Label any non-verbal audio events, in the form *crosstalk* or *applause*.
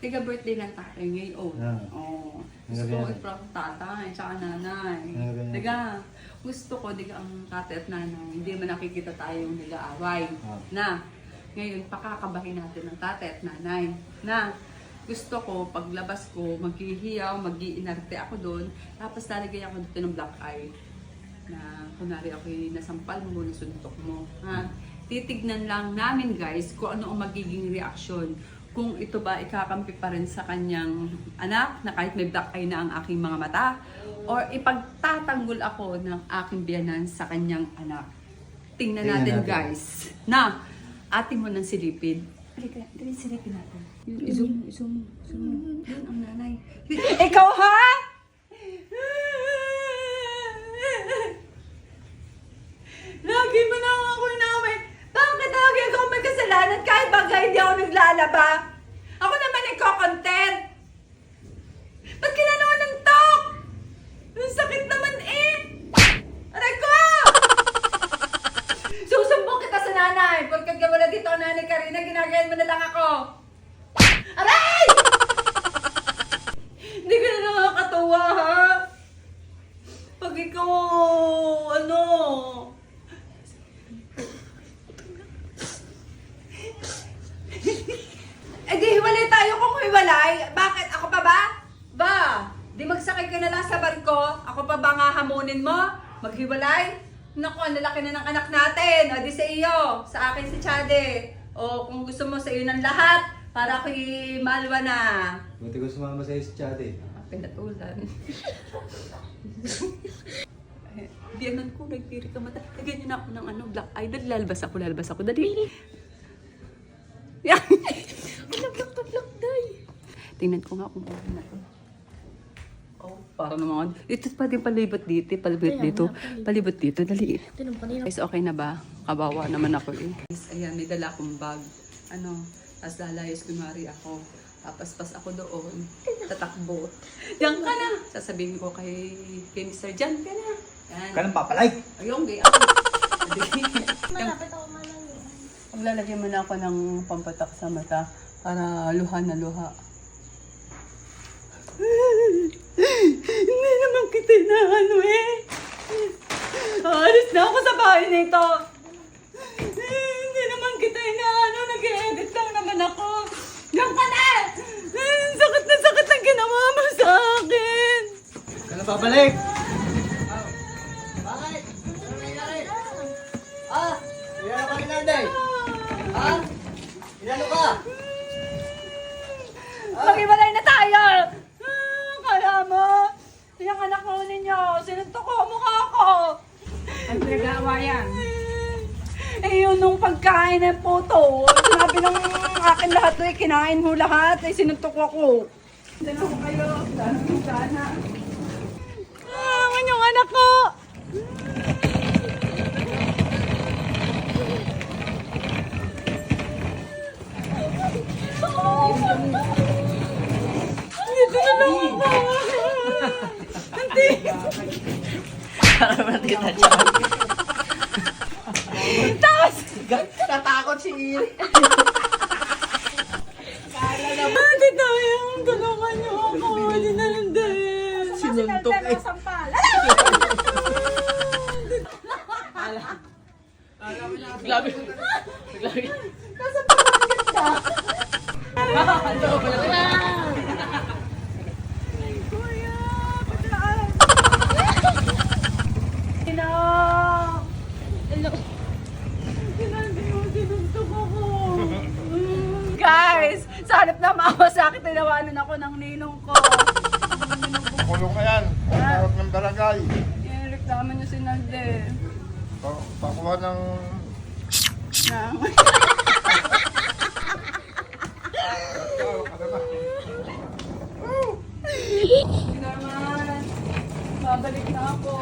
Tiga birthday ng tatay ngayon. Ah. Oo. Ang Gusto ko yan. i-prank tatay, tsaka nanay. Tiga, gusto ko, diga ang tatay at nanay, hindi man nakikita tayong nag-aaway. Ah. Na, ngayon, pakakabahin natin ng tatay at nanay. Na, gusto ko, paglabas ko, maghihiyaw, mag-iinarte ako doon, tapos lalagay ako dito ng black eye. Na, kunwari ako yung nasampal mo, nasuntok mo. Ha? Titignan lang namin guys kung ano ang magiging reaksyon. Kung ito ba ikakampi pa rin sa kanyang anak na kahit may black eye na ang aking mga mata or ipagtatanggol ako ng aking biyanan sa kanyang anak. Tingnan Tingnan natin, natin. guys. Na, atin mo ng silipin. Halika, dali silipin natin. Yun, i-zoom, i-zoom, zoom. Yun ang nanay. Ikaw ha? Lagi mo na ako inaway. Bakit lagi ako may kasalanan kahit bagay hindi ako naglalaba? Ako naman nagko-content. Ba't kinanawa ng talk? Ang sakit naman eh. Aray ko! *laughs* Susumbong kita sa nanay. Pagkat wala dito nanay Karina, ginagayan mo na lang ako. Aray! Hindi ka na nakakatuwa, ha? Pag ikaw, ano... Eh di hiwalay tayo kung hiwalay. Bakit? Ako pa ba? Ba? Di magsakay ka na lang sa barko. Ako pa ba nga hamunin mo? Maghiwalay? Naku, ang lalaki na ng anak natin. O di sa iyo. Sa akin si Chade. O kung gusto mo sa iyo ng lahat, para ako'y malwa na. Buti ko sumama sa si Chad eh. Pinatulan. *laughs* Diyanan ko, nagtiri ka mata. Lagyan niyo na ako ng ano, black eye. Dali, lalabas ako, lalabas ako. Dali. Yan. *laughs* Black, black, black, black, day. Tingnan ko nga kung ano na to. Para naman. Ito pa din palibot dito, palibot Kaya dito. palibot. Palibot dito, dali. Tinong kanina. Guys, okay na ba? Kabawa naman ako eh. Guys, ayan, may dala akong bag. Ano, tapos lalayas kunwari ako. Papaspas ako doon. Tatakbo. Diyan ka na! Sasabihin ko kay, kay Mr. Jan ka na. Yan. Kanang papalay! Ayun, gay ako. *laughs* Malapit ako malayo. Maglalagyan mo na ako ng pampatak sa mata para luha na luha. Hindi naman kita na ano eh. Alis na ako sa bahay nito. Hindi naman kita na ano, nag-edit lang naman ako. Diyan ka na! Sakit na sakit ang ginawa mo sa akin. Kanang papalik! Ah! Inano ka ni Nanday? Ha? Inano ka? Maghiwalay na tayo! Ah, kaya mo, yung anak ko ninyo, sinuntok ko ang mukha ko. Ang yan? Eh, yun nung pagkain ng puto, sinabi ng akin lahat to, eh, kinain mo lahat, eh, sinuntok ako. Sana ko kayo, sana, sana. Ah, yung anak ko! Dito na lang ako. Hindi. Parang kita dyan. Tapos, Natakot si Iri. Ate tayo, tulungan niyo ako. Hindi na lang din. Sinuntok eh. Grabe. Grabe. Kuya, Tina! Hello! Sinabi mo, sinuntok ako! Guys, sa harap na maawa sa akin, tinawanan ako ng ninong ko. Kulong ka yan. Kulong ng barangay. Inireklamo niyo si Nalde. Pa- pakuha ng... Naman, babalik na ako.